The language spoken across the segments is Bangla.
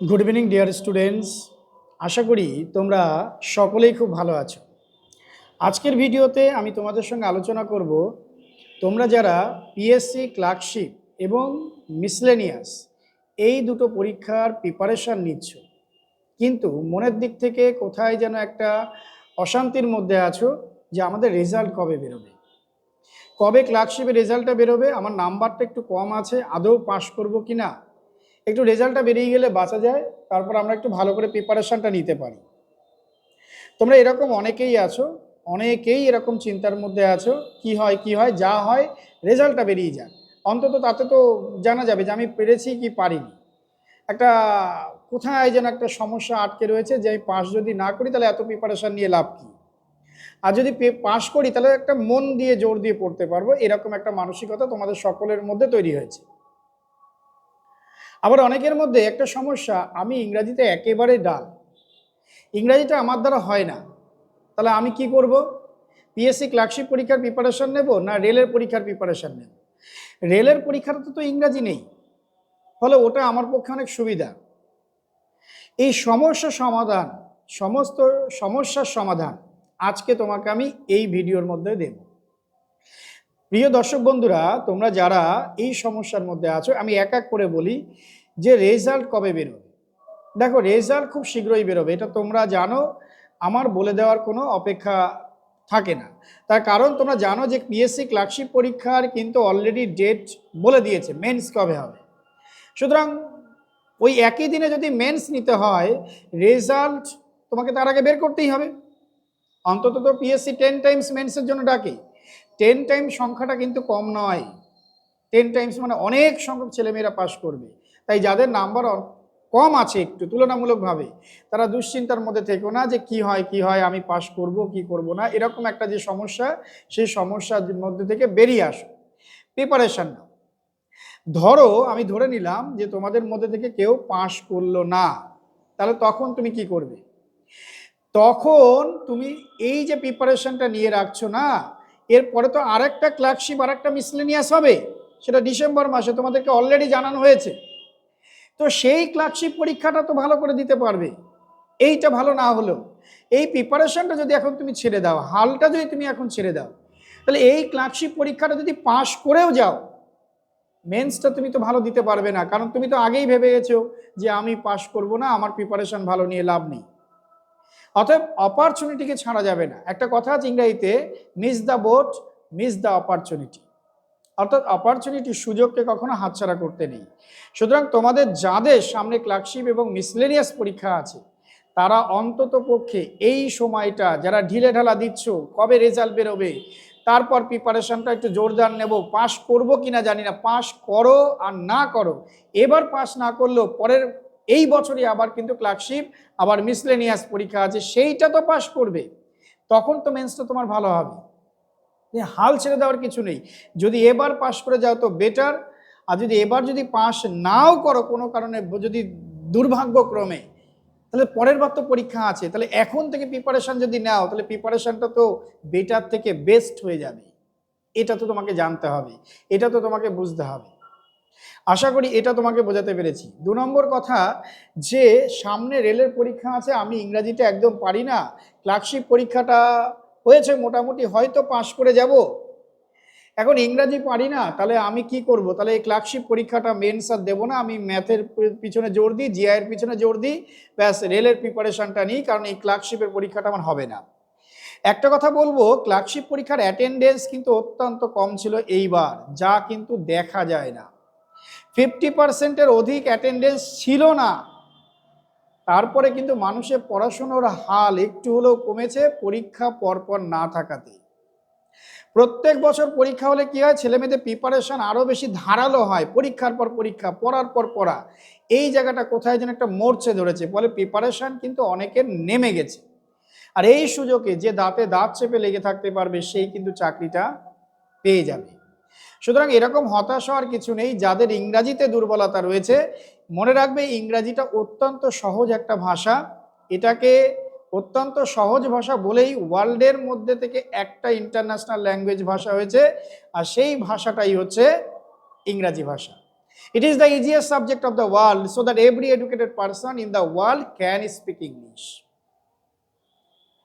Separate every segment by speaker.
Speaker 1: গুড ইভিনিং ডিয়ার স্টুডেন্টস আশা করি তোমরা সকলেই খুব ভালো আছো। আজকের ভিডিওতে আমি তোমাদের সঙ্গে আলোচনা করব, তোমরা যারা পিএসসি ক্লার্কশিপ এবং মিসলেনিয়াস এই দুটো পরীক্ষার প্রিপারেশান নিচ্ছ, কিন্তু মনের দিক থেকে কোথায় যেন একটা অশান্তির মধ্যে আছো যে আমাদের রেজাল্ট কবে বেরোবে। কবে ক্লার্কশিপের রেজাল্টটা বেরোবে? আমার নাম্বারটা একটু কম আছে, আদৌ পাশ করব কি না একটু রেজাল্টটা বেরিয়ে গেলে বাঁচা যায়, তারপর আমরা একটু ভালো করে প্রিপারেশানটা নিতে পারি। তোমরা এরকম অনেকেই আছো, অনেকেই এরকম চিন্তার মধ্যে আছো, কি হয় কি হয়, যা হয়, রেজাল্টটা বেরিয়ে যাক। অন্তত তাতে তো জানা যাবে যে আমি পেরেছি কি পারিনি। একটা, কোথায় যেন একটা সমস্যা আটকে রয়েছে যে আমি পাস যদি না করি, তাহলে এত প্রিপারেশান নিয়ে লাভ কী? আর যদি পাস করি, তাহলে একটা মন দিয়ে জোর দিয়ে পড়তে পারব, এরকম একটা মানসিকতা তোমাদের সকলের মধ্যে তৈরি হয়েছে। আবার অনেকের মধ্যে একটা সমস্যা, আমি ইংরাজিতে একেবারে ডাল। ইংরাজিটা আমার দ্বারা হয় না। তাহলে আমি কি করব? পিএসসি ক্লার্কশিপ পরীক্ষার প্রিপারেশান নেব না রেলের পরীক্ষার প্রিপারেশান নেব? রেলের পরীক্ষাতে তো ইংরাজি নেই। ফলে ওটা আমার পক্ষে অনেক সুবিধা। এই সমস্যা সমাধান, সমস্ত সমস্যার সমাধান আজকে তোমাকে আমি এই ভিডিওর মধ্যে দেব। প্রিয় দর্শক বন্ধুরা, তোমরা যারা এই সমস্যার মধ্যে আছো, আমি এক এক করে বলি যে রেজাল্ট কবে বেরোবে। দেখো রেজাল্ট খুব শীঘ্রই বেরোবে, এটা তোমরা জানো, আমার বলে দেওয়ার কোনো অপেক্ষা থাকে না। তার কারণ তোমরা জানো যে পিএসসি ক্লার্কশিপ পরীক্ষার কিন্তু অলরেডি ডেট বলে দিয়েছে মেন্স কবে হবে। সুতরাং ওই একই দিনে যদি মেন্স নিতে হয় রেজাল্ট তোমাকে তার আগে বের করতেই হবে। অন্তত তো পিএসসি টেন টাইমস মেন্সের জন্য ডাকে। টেন টাইম সংখ্যাটা কিন্তু কম নয়। টেন টাইমস মানে অনেক সংখ্যক ছেলেমেয়েরা পাশ করবে। তাই যাদের নাম্বার কম আছে একটু, তুলনামূলকভাবে, তারা দুশ্চিন্তার মধ্যে থেকো না যে কি হয় কি হয়, আমি পাশ করব, কি করব না, এরকম একটা যে সমস্যা, সেই সমস্যার মধ্যে থেকে বেরিয়ে আসো। প্রিপারেশান নাও। ধরো, আমি ধরে নিলাম যে তোমাদের মধ্যে থেকে কেউ পাশ করল না, তাহলে তখন তুমি কি করবে? তখন তুমি এই যে প্রিপারেশনটা নিয়ে রাখছো না এরপরে তো আরেকটা ক্লার্কশিপ আর একটা মিসলেনিয়াস হবে, সেটা ডিসেম্বর মাসে তোমাদেরকে অলরেডি জানানো হয়েছে। তো সেই ক্লার্কশিপ পরীক্ষাটা তো ভালো করে দিতে পারবে। এইটা ভালো না হলেও। এই প্রিপারেশনটা যদি এখন তুমি ছেড়ে দাও, হালটা যদি তুমি এখন ছেড়ে দাও, তাহলে এই ক্লার্কশিপ পরীক্ষাটা যদি পাশ করেও যাও মেন্সটা তুমি তো ভালো দিতে পারবে না। কারণ তুমি তো আগেই ভেবে গেছো যে আমি পাশ করব না, আমার প্রিপারেশন ভালো নিয়ে লাভ নেই। অতএব অপরচুনিটিকে ছাড়া যাবে না। একটা কথা আছে ইংরাজিতে miss the boat miss the opportunity অর্থাৎ অপরচুনিটি সুযোগকে কখনো হাতছাড়া করতে নেই। সুতরাং তোমাদের যাদের সামনে ক্লার্কশিপ এবং মিসলেনিয়াস পরীক্ষা আছে, তারা অন্তত পক্ষে এই সময়টা যারা ঢিলে ঢালা দিচ্ছ, কবে রেজাল্ট বেরোবে, তারপর প্রিপারেশনটা একটু জোরদার নেব পাশ করব কিনা জানি না পাশ করো আর না করো। এবার পাস না করলেও পরের এই বছরই আবার কিন্তু ক্লার্কশিপ, আবার মিসলেনিয়াস পরীক্ষা আছে, সেইটা তো পাশ করবে। তখন তো মেন্সটা তোমার ভালো হবে। হাল ছেড়ে দেওয়ার কিছু নেই। যদি এবার পাশ করে যাও তো বেটার আর যদি এবার যদি পাস নাও করো কোনো কারণে, যদি দুর্ভাগ্যক্রমে, তাহলে পরের বার তো পরীক্ষা আছে। তাহলে এখন থেকে প্রিপারেশান যদি নাও, তাহলে প্রিপারেশানটা তো বেটার থেকে বেস্ট হয়ে যাবে। এটা তো তোমাকে জানতে হবে। এটা তো তোমাকে বুঝতে হবে। আশা করি এটা তোমাকে বোঝাতে পেরেছি। দু নম্বর কথা, যে সামনে রেলের পরীক্ষা আছে, আমি ইংরাজিটা একদম পারি না। ক্লার্কশিপ পরীক্ষাটা হয়েছে, মোটামুটি হয়তো পাশ করে যাব। এখন ইংরাজি পারি না, তাহলে আমি কি করব? তাহলে এই ক্লার্কশিপ পরীক্ষাটা মেন্স আর দেবো না, আমি ম্যাথের পিছনে জোর দিই জিআইয়ের পিছনে জোর দিই, ব্যাস, রেলের প্রিপারেশানটা নিই, কারণ এই ক্লার্কশিপের পরীক্ষাটা আমার হবে না। একটা কথা বলব, ক্লার্কশিপ পরীক্ষার অ্যাটেন্ডেন্স কিন্তু অত্যন্ত কম ছিল এইবার, যা কিন্তু দেখা যায় না। ফিফটি পার্সেন্টের অধিক অ্যাটেন্ডেন্স ছিল না। তারপরে কিন্তু মানুষের পড়াশুনোর হাল একটু হলেও কমেছে, পরীক্ষা পরপর না থাকাতে। প্রত্যেক বছর পরীক্ষা হলে কি হয়, ছেলেমেয়েদের প্রিপারেশন আরও বেশি ধারালো হয়, পরীক্ষার পর পরীক্ষা, পড়ার পর পড়া। এই জায়গাটা কোথায় যেন একটা মরছে ধরেছে, ফলে প্রিপারেশন কিন্তু অনেকের নেমে গেছে। আর এই সুযোগে যে দাঁতে দাঁত চেপে লেগে থাকতে পারবে, সেই কিন্তু চাকরিটা পেয়ে যাবে। সুতরাং এরকম হতাশ হওয়ার কিছু নেই, যাদের ইংরাজিতে দুর্বলতা রয়েছে। মনে রাখবে, ইংরাজিটা অত্যন্ত সহজ একটা ভাষা। এটাকে অত্যন্ত সহজ ভাষা বলেই ওয়ার্ল্ডের মধ্যে থেকে একটা ইন্টারন্যাশনাল ল্যাঙ্গুয়েজ ভাষা হয়েছে, আর সেই ভাষাটাই হচ্ছে ইংরাজি ভাষা। It is the easiest subject of the world, so that every educated person in the world can speak English.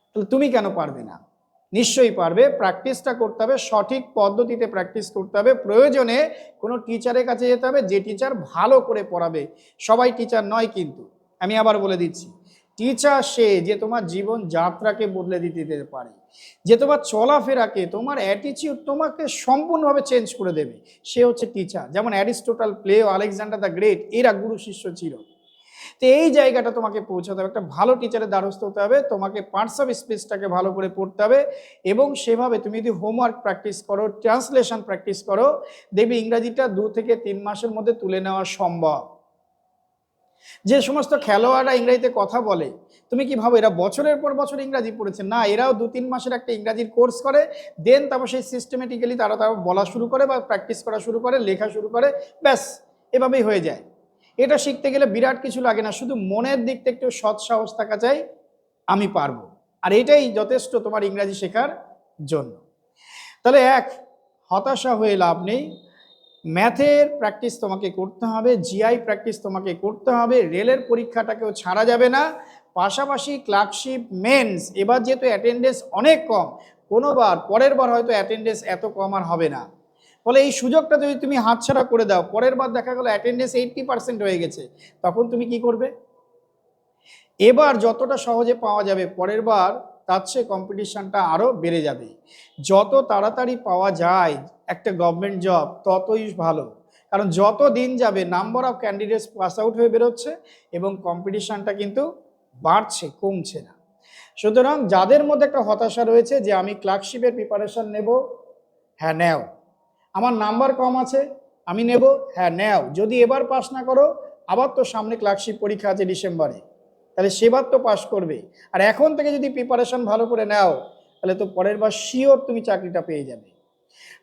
Speaker 1: তাহলে তুমি কেন পারবে না? নিশ্চয়ই পারবে। প্র্যাকটিসটা করতে হবে, সঠিক পদ্ধতিতে প্র্যাকটিস করতে হবে। প্রয়োজনে কোনো টিচারের কাছে যেতে হবে, যে টিচার ভালো করে পড়াবে। সবাই টিচার নয় কিন্তু। আমি আবার বলে দিচ্ছি টিচার সে যে তোমার জীবন যাত্রাকে বদলে দিতে পারে, যে তোমার চলাফেরাকে, তোমার অ্যাটিচিউড তোমাকে সম্পূর্ণভাবে চেঞ্জ করে দেবে। সে হচ্ছে টিচার যেমন Aristotle Plato Alexander the great এরা গুরু শিষ্য ছিল। তো এই জায়গাটা তোমাকে পৌঁছাতে হবে। একটা ভালো টিচারের দ্বারস্থ হতে হবে। তোমাকে পার্টস অফ স্পেসটাকে ভালো করে পড়তে হবে এবং সেভাবে তুমি যদি হোমওয়ার্ক প্র্যাকটিস করো ট্রান্সলেশন প্র্যাকটিস করো, দেখবে ইংরাজিটা দু থেকে তিন মাসের মধ্যে তুলে নেওয়া সম্ভব। যে সমস্ত খেলোয়াড়রা ইংরাজিতে কথা বলে, তুমি কি ভাবো এরা বছরের পর বছর ইংরাজি পড়েছে? না, এরাও দু তিন মাসের একটা ইংরাজির কোর্স করে দেন তারপর সেই সিস্টেমেটিক্যালি তারা তারা বলা শুরু করে বা প্র্যাকটিস করা শুরু করে, লেখা শুরু করে, ব্যাস, এভাবেই হয়ে যায়। এটা শিখতে গেলে বিরাট কিছু লাগে না, শুধু মনের দিক থেকে একটু সৎ সাহস থাকা চাই, আমি পারব। আর এটাই যথেষ্ট তোমার ইংরাজি শেখার জন্য। তাহলে এক, হতাশা হয়ে লাভ নেই। ম্যাথের প্র্যাকটিস তোমাকে করতে হবে, জিআই প্র্যাকটিস তোমাকে করতে হবে, রেলের পরীক্ষাটাকেও ছাড়া যাবে না। পাশাপাশি ক্লার্কশিপ, মেন্স, এবার যেহেতু অ্যাটেন্ডেন্স অনেক কম, কোনোবার, পরের বার হয়তো অ্যাটেন্ডেন্স এত কম আর হবে না। ফলে এই সুযোগটা যদি তুমি হাতছাড়া করে দাও, পরের বার দেখা গেলো অ্যাটেন্ডেন্স এইট্টি পার্সেন্ট হয়ে গেছে, তখন তুমি কি করবে? এবার যতটা সহজে পাওয়া যাবে, পরের বার তার চেয়ে কম্পিটিশানটা আরও বেড়ে যাবে। যত তাড়াতাড়ি পাওয়া যায় একটা গভর্নমেন্ট জব ততই ভালো। কারণ যত দিন যাবে number of candidates pass out হয়ে বেরোচ্ছে এবং কম্পিটিশানটা কিন্তু বাড়ছে, কমছে না। সুতরাং যাদের মধ্যে একটা হতাশা রয়েছে যে আমি ক্লার্কশিপের প্রিপারেশন নেব হ্যাঁ নেও। আমার নাম্বার কম আছে, আমি নেব। হ্যাঁ নেও। যদি এবার পাস না করো, আবার তো সামনে ক্লার্কশিপ পরীক্ষা আছে ডিসেম্বরে। তাহলে সেবার তো পাস করবে। আর এখন থেকে যদি প্রিপারেশন ভালো করে নাও, তাহলে তো পরের বার শিওর তুমি চাকরিটা পেয়ে যাবে।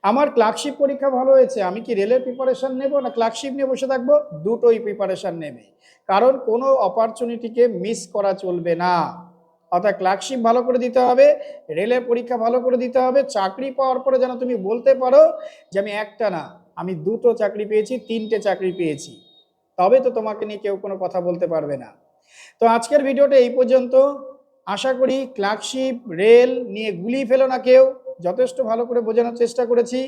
Speaker 1: আমার ক্লার্কশিপ পরীক্ষা ভালো হয়েছে, আমি কি রেলের প্রিপারেশান নেব না ক্লার্কশিপ নিয়ে বসে থাকব? দুটোই প্রিপারেশান নেবে। কারণ কোনো অপরচুনিটিকে মিস করা চলবে না। অর্থাৎ ক্লার্কশিপ ভালো করে দিতে হবে রেলের পরীক্ষা ভালো করে দিতে হবে, চাকরি পাওয়ার পরে যেন তুমি বলতে পারো যে আমি একটা না, আমি দুটো চাকরি পেয়েছি, তিনটে চাকরি পেয়েছি। তবে তো তোমাকে নিয়ে কেউ কোনো কথা বলতে পারবে না। তো আজকের ভিডিওটা এই পর্যন্ত। আশা করি ক্লার্কশিপ রেল নিয়ে গুলি ফেলো না কেউ। যথেষ্ট ভালো করে বোঝানোর চেষ্টা করেছি।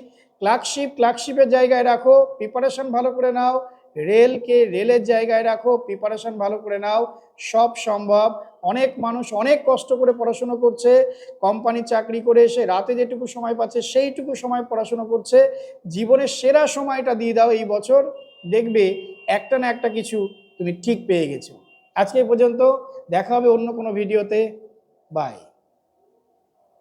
Speaker 1: ক্লার্কশিপ ক্লার্কশিপের জায়গায় রাখো প্রিপারেশন ভালো করে নাও। রেলকে রেলের জায়গায় রাখো প্রিপারেশন ভালো করে নাও, সব সম্ভব। অনেক মানুষ অনেক কষ্ট করে পড়াশুনো করছে কোম্পানির চাকরি করে এসে রাতে যেটুকু সময় পাচ্ছে সেইটুকু সময় পড়াশুনো করছে। জীবনের সেরা সময়টা দিয়ে দাও এই বছর, দেখবে একটা না একটা কিছু তুমি ঠিক পেয়ে গেছো। আজকে পর্যন্ত, দেখা হবে অন্য কোনো ভিডিওতে বাই